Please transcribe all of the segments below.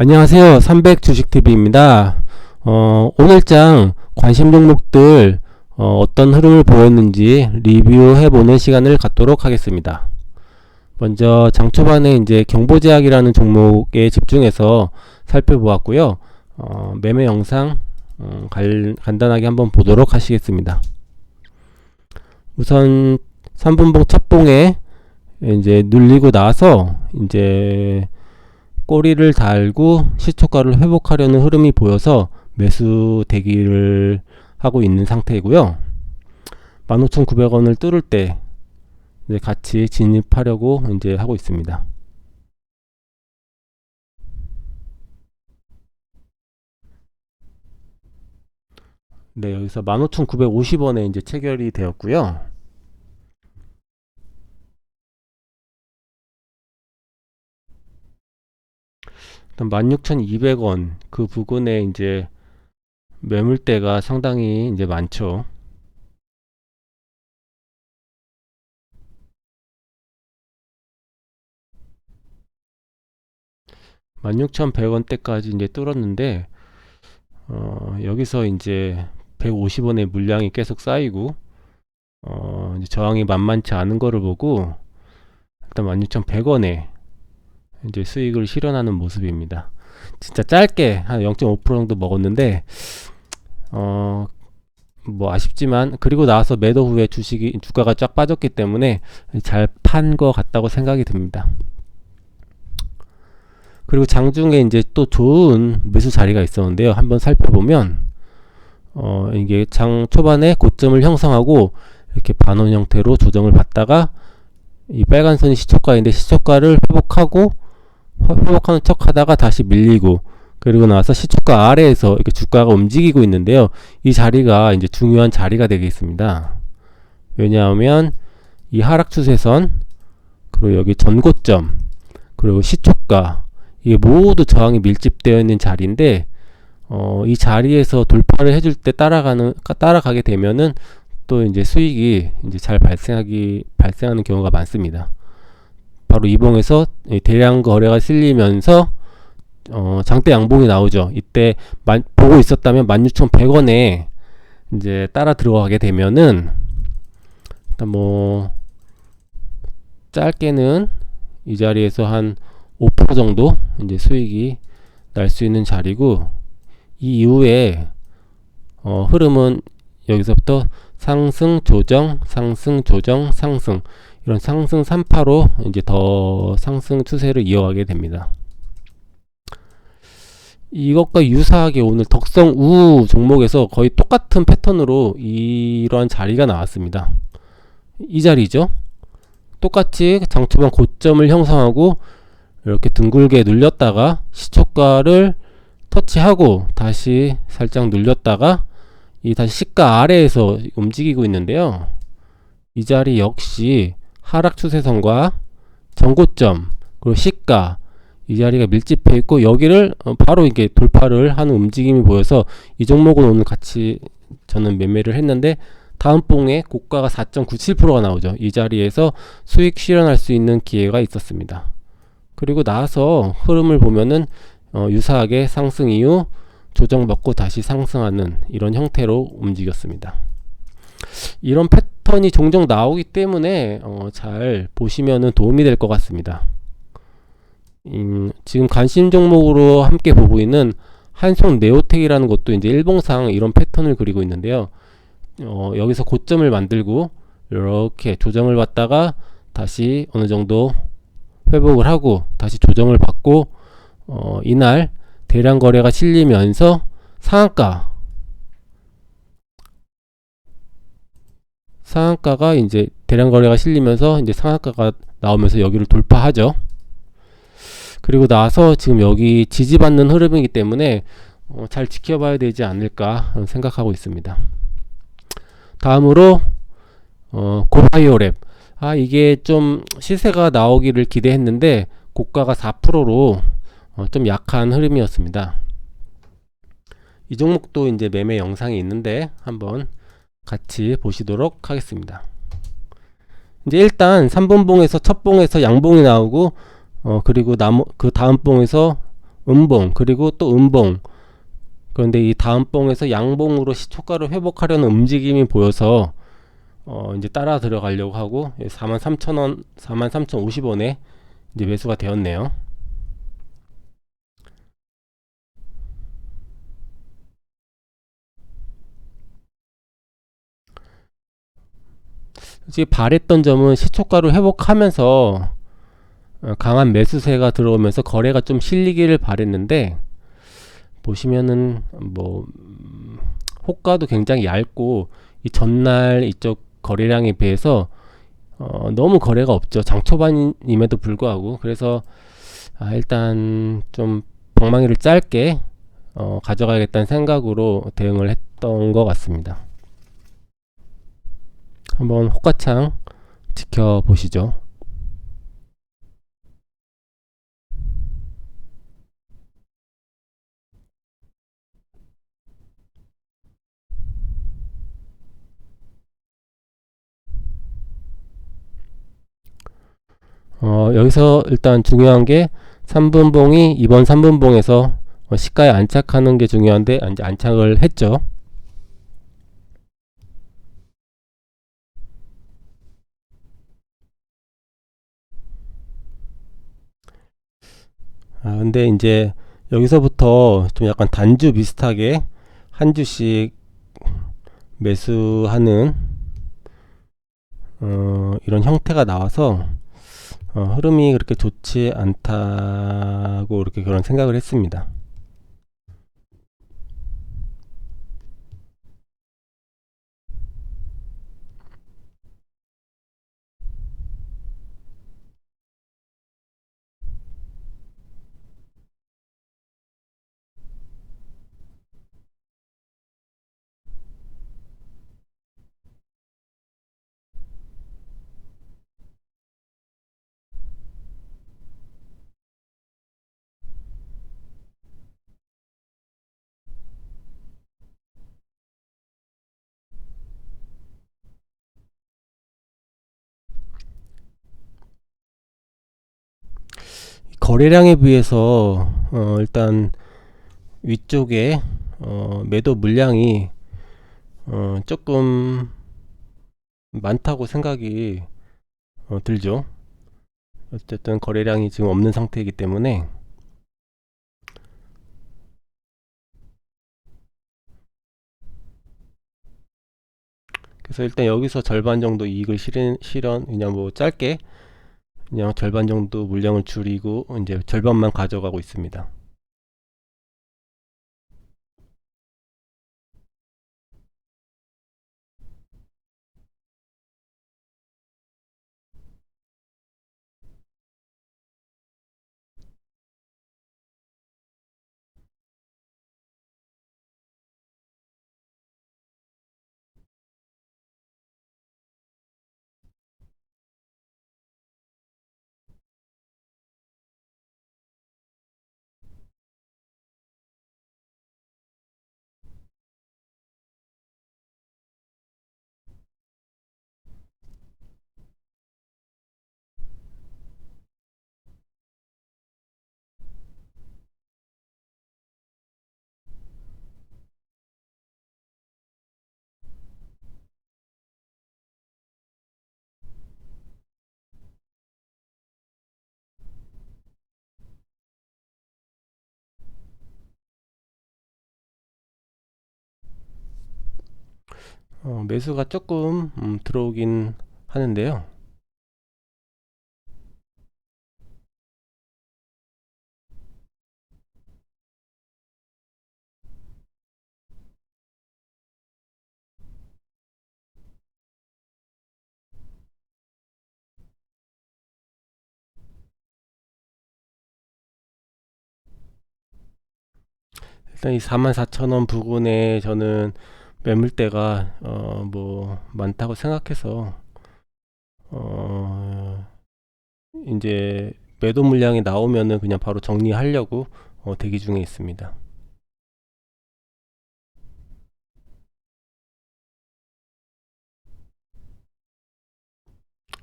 안녕하세요. 300 주식TV입니다. 어, 오늘장 관심 종목들 어, 떤 흐름을 보였는지 리뷰해보는 시간을 갖도록 하겠습니다. 먼저 장 초반에 이제 경보제약이라는 종목에 집중해서 살펴보았고요. 어, 매매 영상 어, 갈, 간단하게 한번 보도록 하시겠습니다. 우선 3분봉 첫 봉에 이제 눌리고 나서 이제 꼬리를 달고 시초가를 회복하려는 흐름이 보여서 매수 대기를 하고 있는 상태이고요. 15,900원을 뚫을 때 같이 진입하려고 이제 하고 있습니다. 네, 여기서 15,950원에 이제 체결이 되었고요. 일단 16,200원 그 부근에 이제 매물대가 상당히 이제 많죠. (16,100원) 대까지 이제 뚫었는데 어 여기서 이제 (150원의) 물량이 계속 쌓이고 어 저항이 만만치 않은 거를 보고 일단 (16,100원에) 이제 수익을 실현하는 모습입니다. 진짜 짧게 한 0.5% 정도 먹었는데 어 뭐 아쉽지만 그리고 나서 매도 후에 주식이 주가가 쫙 빠졌기 때문에 잘 판 것 같다고 생각이 듭니다. 그리고 장중에 이제 또 좋은 매수 자리가 있었는데요. 한번 살펴보면 어 이게 장 초반에 고점을 형성하고 이렇게 반원 형태로 조정을 받다가 이 빨간 선이 시초가인데 시초가를 회복하고 회복하는 척 하다가 다시 밀리고 그리고 나서 시초가 아래에서 이렇게 주가가 움직이고 있는데요. 이 자리가 이제 중요한 자리가 되겠습니다. 왜냐하면 이 하락 추세선 그리고 여기 전고점 그리고 시초가 이게 모두 저항이 밀집되어 있는 자리인데 어, 이 자리에서 돌파를 해줄 때 따라가는 따라가게 되면은 또 이제 수익이 이제 잘 발생하기 발생하는 경우가 많습니다. 바로 이봉에서 대량 거래가 실리면서 어, 장대 양봉이 나오죠. 이때 만, 보고 있었다면 16,100원에 이제 따라 들어가게 되면은 일단 뭐 짧게는 이 자리에서 한 5% 정도 이제 수익이 날 수 있는 자리고 이 이후에 어, 흐름은 여기서부터 상승 조정 상승 조정 상승 이런 상승 3파로 이제 더 상승 추세를 이어가게 됩니다. 이것과 유사하게 오늘 덕성 우 종목에서 거의 똑같은 패턴으로 이러한 자리가 나왔습니다. 이 자리죠. 똑같이 장초반 고점을 형성하고 이렇게 둥글게 눌렸다가 시초가를 터치하고 다시 살짝 눌렸다가 이 다시 시가 아래에서 움직이고 있는데요. 이 자리 역시 하락 추세선과 전고점 그리고 시가 이 자리가 밀집해 있고 여기를 어, 바로 이게 돌파를 하는 움직임이 보여서 이 종목은 오늘 같이 저는 매매를 했는데 다음 봉에 고가가 4.97%가 나오죠. 이 자리에서 수익 실현할 수 있는 기회가 있었습니다. 그리고 나서 흐름을 보면은 어, 유사하게 상승 이후 조정 받고 다시 상승하는 이런 형태로 움직였습니다. 이런 패턴이 종종 나오기 때문에 어, 잘 보시면은 도움이 될 것 같습니다. 음, 지금 관심 종목으로 함께 보고 있는 한송 네오텍이라는 것도 이제 일봉상 이런 패턴을 그리고 있는데요. 어, 여기서 고점을 만들고 이렇게 조정을 받다가 다시 어느 정도 회복을 하고 다시 조정을 받고 어, 이날 대량 거래가 실리면서 상한가 상한가가 이제 대량 거래가 실리면서 이제 상한가가 나오면서 여기를 돌파하죠. 그리고 나서 지금 여기 지지받는 흐름이기 때문에 어, 잘 지켜봐야 되지 않을까 생각하고 있습니다. 다음으로 어, 고바이오랩 아 이게 좀 시세가 나오기를 기대했는데 고가가 4%로 어, 좀 약한 흐름이었습니다. 이 종목도 이제 매매 영상이 있는데 한번 같이 보시도록 하겠습니다. 이제 일단 3분봉에서 첫 봉에서 양봉이 나오고 어 그리고 나무 그 다음 봉에서 음봉 그리고 또 음봉 그런데 이 다음 봉에서 양봉으로 시초가를 회복하려는 움직임이 보여서 어 이제 따라 들어가려고 하고 43,000원, 43,050원에 이제 매수가 되었네요. 솔직히 바랬던 점은 시초가를 회복하면서 어, 강한 매수세가 들어오면서 거래가 좀 실리기를 바랬는데 보시면은 뭐 음, 호가도 굉장히 얇고 이 전날 이쪽 거래량에 비해서 어, 너무 거래가 없죠. 장 초반임에도 불구하고 그래서 아, 일단 좀 방망이를 짧게 어, 가져가야겠다는 생각으로 대응을 했던 것 같습니다. 한번 호가창 지켜보시죠. 어, 여기서 일단 중요한 게 3분봉이 이번 3분봉에서 어, 시가에 안착하는 게 중요한데 안착을 했죠. 아, 근데 이제 여기서부터 좀 약간 단주 비슷하게 한 주씩 매수하는 어, 이런 형태가 나와서 어, 흐름이 그렇게 좋지 않다고 이렇게 그런 생각을 했습니다. 거래량에 비해서 어, 일단 위쪽에 어, 매도 물량이 어, 조금 많다고 생각이 어, 들죠. 어쨌든 거래량이 지금 없는 상태이기 때문에 그래서 일단 여기서 절반 정도 이익을 실현, 실현 그냥 뭐 짧게 그냥 절반 정도 물량을 줄이고 이제 절반만 가져가고 있습니다. 어, 매수가 조금 음, 들어오긴 하는데요. 일단 이 44,000원 부근에 저는 매물대가 어 뭐 많다고 생각해서 어 이제 매도 물량이 나오면은 그냥 바로 정리하려고 어 대기 중에 있습니다.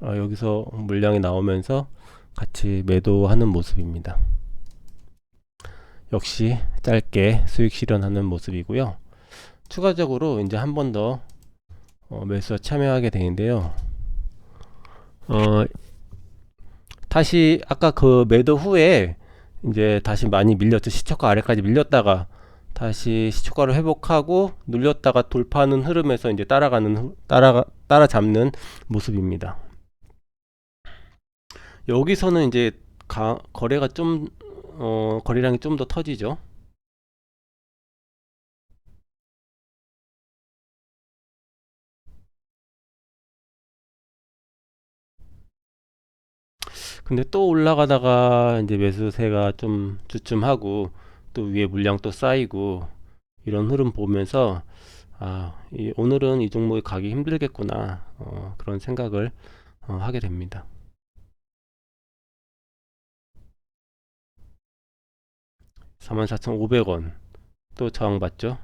어 여기서 물량이 나오면서 같이 매도하는 모습입니다. 역시 짧게 수익 실현하는 모습이고요. 추가적으로 이제 한 번더 어, 매수에 참여하게 되는데요. 어, 다시 아까 그 매도 후에 이제 다시 많이 밀렸죠. 시초가 아래까지 밀렸다가 다시 시초가를 회복하고 눌렸다가 돌파하는 흐름에서 이제 따라가는 흐- 따라가 따라잡는 모습입니다. 여기서는 이제 가, 거래가 좀 어, 거래량이 좀 더 터지죠. 근데 또 올라가다가 이제 매수세가 좀 주춤하고 또 위에 물량 또 쌓이고 이런 흐름 보면서 아, 이, 오늘은 이 종목이 가기 힘들겠구나 어, 그런 생각을 어, 하게 됩니다. 44,500원 또 저항받죠?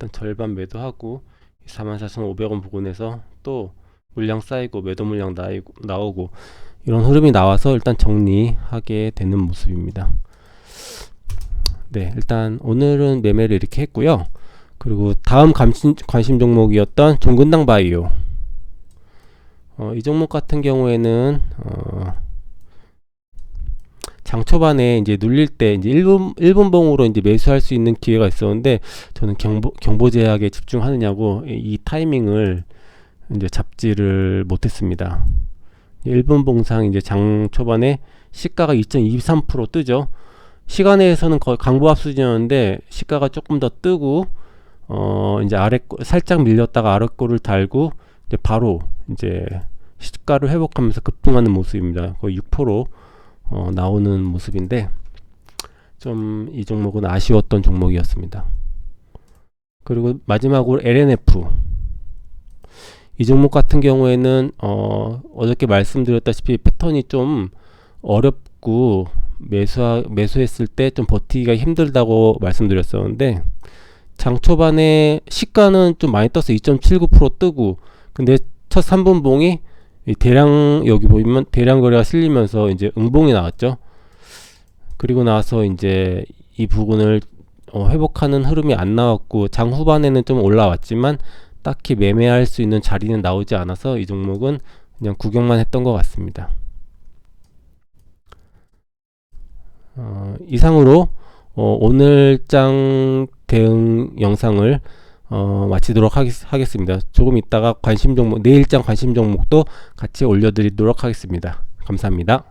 일단 절반 매도하고 44,500원 부근에서 또 물량 쌓이고 매도 물량 나이고, 나오고 이런 흐름이 나와서 일단 정리하게 되는 모습입니다. 네, 일단 오늘은 매매를 이렇게 했고요. 그리고 다음 관심, 관심 종목이었던 종근당 바이오. 어, 이 종목 같은 경우에는 어, 장 초반에 이제 눌릴 때 이제 1분 1분 봉으로 이제 매수할 수 있는 기회가 있었는데 저는 경보 경보 제약에 집중하느냐고 이, 이 타이밍을 이제 잡지를 못했습니다. 1분 봉상 이제 장 초반에 시가가 2.23% 뜨죠. 시간에서는 거의 강보합 수준이었는데 시가가 조금 더 뜨고 어 이제 아래 꼬- 살짝 밀렸다가 아래 꼬를 달고 이제 바로 이제 시가를 회복하면서 급등하는 모습입니다. 거의 6% 어, 나오는 모습인데 좀 이 종목은 아쉬웠던 종목이었습니다. 그리고 마지막으로 LNF 이 종목 같은 경우에는 어, 어저께 말씀드렸다시피 패턴이 좀 어렵고 매수 매수했을 때 좀 버티기가 힘들다고 말씀드렸었는데 장 초반에 시가는 좀 많이 떠서 2.79% 뜨고 근데 첫 3분봉이 이 대량 여기 보면 대량 거래가 실리면서 이제 응봉이 나왔죠. 그리고 나서 이제 이 부분을 어, 회복하는 흐름이 안 나왔고 장 후반에는 좀 올라왔지만 딱히 매매할 수 있는 자리는 나오지 않아서 이 종목은 그냥 구경만 했던 것 같습니다. 어, 이상으로 어, 오늘 장 대응 영상을 어, 마치도록 하겠, 하겠 습니다. 조금 있다가 관심 종목, 내일장 관심 종목도 같이 올려드리도록 하겠습니다. 감사합니다.